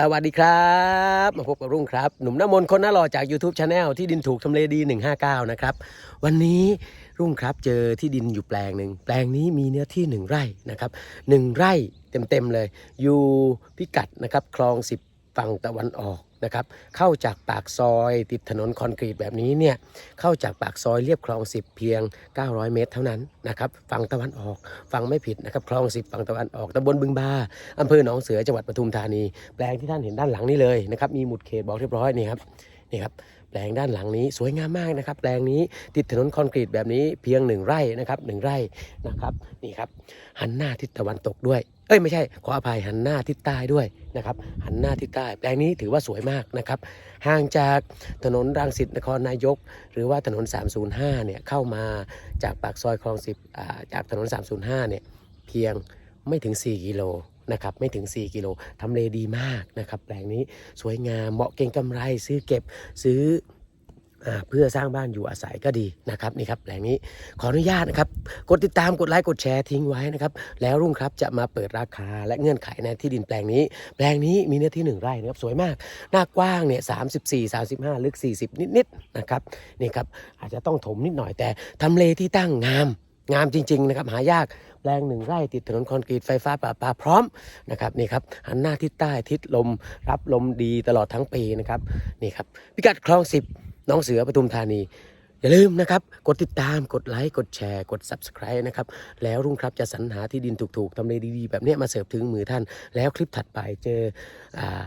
สวัสดีครับ มาพบกับรุ่งครับ หนุ่มน้ำมนคนน่าหล่อจาก YouTube Channel ที่ดินถูกทำเลดี 159 นะครับ วันนี้รุ่งครับเจอที่ดินอยู่แปลงหนึ่ง แปลงนี้มีเนื้อที่ 1 ไร่นะครับ 1 ไร่เต็มๆเลย อยู่พิกัดนะครับคลอง10 ฝั่งตะวันออกนะครับ เข้าจากปากซอยติดถนนคอนกรีตแบบนี้เนี่ย เข้าจากปากซอยเรียบคลอง 10 เพียง 900 เมตรเท่านั้นนะครับ ฝั่งตะวันออกฟังไม่ผิดนะครับ คลอง 10 ฝั่งตะวันออกตำบลบึงบาอำเภอหนองเสือจังหวัดปทุมธานี แปลงที่ท่านเห็นด้านหลังนี้เลยนะครับ มีหมุดเขตบอกเรียบร้อยนี่ครับ นี่ครับแปลงด้านหลังนี้สวยงามมากนะครับ แปลงนี้ติดถนนคอนกรีตแบบนี้เพียงหนึ่งไร่นะครับหนึ่งไร่นะครับนี่ครับหันหน้าทิศตะวันตกด้วยเอ้ยไม่ใช่ขออภัยหันหน้าทิศใต้ด้วยนะครับหันหน้าทิศใต้ แปลงนี้ถือว่าสวยมากนะครับห่างจากถนนรังสิตนครนายก หรือว่าถนน 305เนี่ยเข้ามาจากปากซอยคลอง10อ่าจากถนน 305เนี่ยเพียงไม่ถึง 4 กิโล นะครับไม่ถึง 4 กิโลทำเลดีมากนะครับแปลงนี้สวยงามเหมาะเก่งกำไรซื้อเก็บซื้ออเพื่อสร้างบ้านอยู่อาศัยก็ดีนะครับนี่ครับแปลงนี้ขออนุญาตนะครับกดติดตามกดไลค์กดแชร์ทิ้งไว้นะครับแล้วรุ่งครับจะมาเปิดราคาและเงื่อนไขในที่ดินแปลงนี้ แปลงนี้มีเนื้อที่หนึ่งไร่นะครับสวยมาก หน้ากว้างเนี่ยสามสิบสี่สามสิบห้าลึกสี่สิบนิดๆนะครับนี่ครับอาจจะต้องถมนิดหน่อยแต่ทำเลที่ตั้งงาม งามจริง ๆ นะครับ หายากแปลงหนึ่งไร่ติดถนนคอนกรีตไฟฟ้าประปาพร้อมนะครับนี่ครับหันหน้าทิศใต้ทิศลม รับลมดีตลอดทั้งปีนะครับนี่ครับพิกัดคลองสิบน้องเสือปทุมธานี อย่าลืมนะครับ กดติดตามกดไลค์กดแชร์ กด Subscribe นะครับ แล้วรุ่งครับจะสรรหาที่ดินถูกๆทำเลดีๆ แบบนี้มาเสิร์ฟถึงมือท่าน แล้วคลิปถัดไปเจออา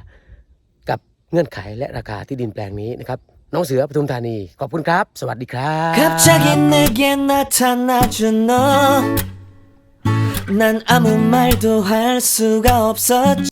กับเงื่อนไขและราคาที่ดินแปลงนี้นะครับ น้องเสือปทุมธานี ขอบคุณครับ สวัสดีครับ난아무 말도 할 수가 없었지